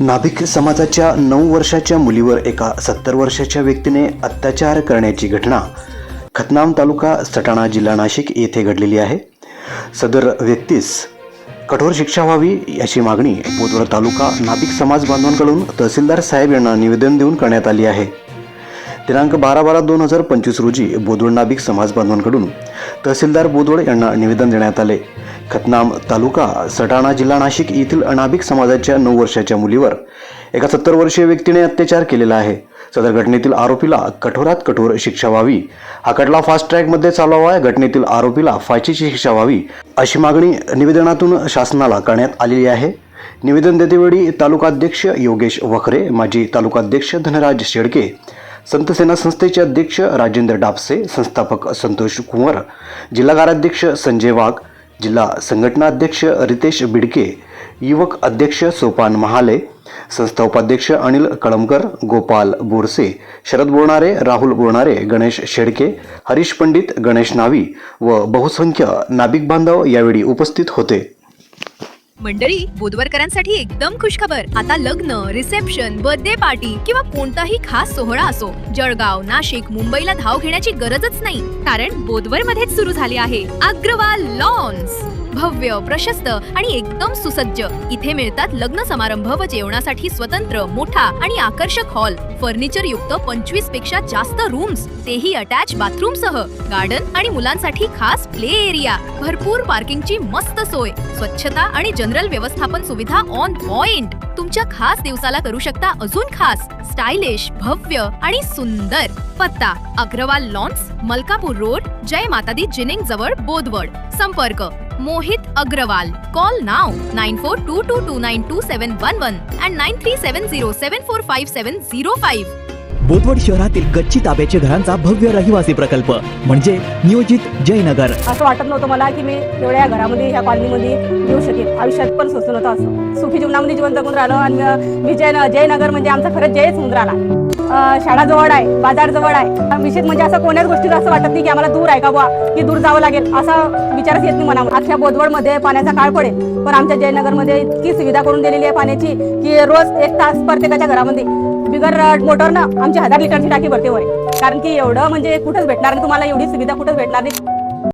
नाभिक समाजाच्या नऊ वर्षाच्या मुलीवर एका सत्तर वर्षाच्या व्यक्तीने अत्याचार करण्याची घटना खतनाम तालुका सटाणा जिल्हा नाशिक येथे घडलेली आहे. सदर व्यक्तीस कठोर शिक्षा व्हावी याची मागणी बोदवड तालुका नाभिक समाज बांधवांकडून तहसीलदार साहेब यांना निवेदन देऊन करण्यात आली आहे. दिनांक बारा बारा दोन हजार पंचवीस रोजी बोदवड नाभिक समाज बांधवांकडून तहसीलदार बोदवड यांना निवेदन देण्यात आले. खतनाम तालुका सटाणा जिल्हा नाशिक येथील अनाभिक समाजाच्या नऊ वर्षाच्या मुलीवर. एका सत्तर वर्षीय व्यक्तीने अत्याचार केलेला आहे. सदर घटनेतील आरोपीला कठोरात कठोर शिक्षा व्हावी. हा खटला फास्ट ट्रॅकमध्ये चालवावा. या घटनेतील आरोपीला फाशीची शिक्षा व्हावी अशी मागणी निवेदनातून शासनाला करण्यात आलेली आहे. निवेदन देतेवेळी तालुकाध्यक्ष योगेश वखरे माजी तालुकाध्यक्ष धनराज शेडके संत सेना संस्थेचे अध्यक्ष राजेंद्र डापसे संस्थापक संतोष कुंवर जिल्हा कार्याध्यक्ष संजय वाघ जिल्हा संघटना अध्यक्ष रितेश बिडके युवक अध्यक्ष सोपान महाले संस्था उपाध्यक्ष अनिल कळमकर गोपाल बोरसे शरद बोरणारे राहुल बोरणारे गणेश शेडके हरीश पंडित गणेश नावी व बहुसंख्य नाभिक बांधव यावेळी उपस्थित होते. मंडळी बुधवारकरांसाठी एकदम खुशखबर. आता लग्न रिसेप्शन बर्थडे पार्टी किंवा कोणताही खास सोहळा असो. जळगाव नाशिक मुंबईला धाव घेण्याची गरजच नाही. कारण बोधवर मध्येच सुरू झाली आहे अग्रवाल लॉन्स भव्य प्रशस्त आणि एकदम सुसज्ज. इथे मिळतात लग्न समारंभ व जेवणासाठी स्वतंत्र मोठा आणि आकर्षक हॉल. फर्निचर युक्त पंचवीसपेक्षा जास्त रूम्स. तेही अटॅच बाथरूम सह. गार्डन आणि मुलांसाठी खास प्ले एरिया. भरपूर पार्किंगची मस्त सोय. स्वच्छता आणि जनरल व्यवस्थापन सुविधा ऑन पॉइंट. तुमच्या खास दिवसाला करू शकता अजून खास स्टायलिश भव्य आणि सुंदर पत्ता. Agrawal lawns Malkapur road Jay Matadi ginning जवळ बोदवड संपर्क Mohit Agarwal. Call now nine four two two two nine two seven one one and nine three seven zero seven four five seven zero five. Bodwad शहरातील गच्ची ताब्याचे घरांचा भव्य रहिवासी प्रकल्प म्हणजे नियोजित जयनगर. असं वाटत नव्हतं मला की मी एवढ्या घरामध्ये ह्या कॉलनीमध्ये येऊ शकेल आयुष्यात पण सोचलं नव्हतं असं. सुखी जीवनामध्ये जीवन जगून राहिलो आणि मी जय जयनगर म्हणजे आमचा खरंच जयच होऊन राहिला शाळा जवळ आहे बाजार जवळ आहे. विशेष म्हणजे असं कोण्याच गोष्टीला असं वाटत नाही की आम्हाला दूर आहे का बुवा की दूर जावं लागेल असा विचारच येत नाही मनामध्ये. अख्ख्या बोदवडमध्ये पाण्याचा काळ पडेल पण आमच्या जयनगरमध्ये इतकी सुविधा करून दिलेली आहे पाण्याची की रोज एक तास प्रत्येकाच्या घरामध्ये. बिगर मोटरनं आमची हजार लिटरची टाकी भरते वर कारण की एवढं म्हणजे कुठंच भेटणार नाही तुम्हाला एवढी सुविधा कुठंच भेटणार नाही.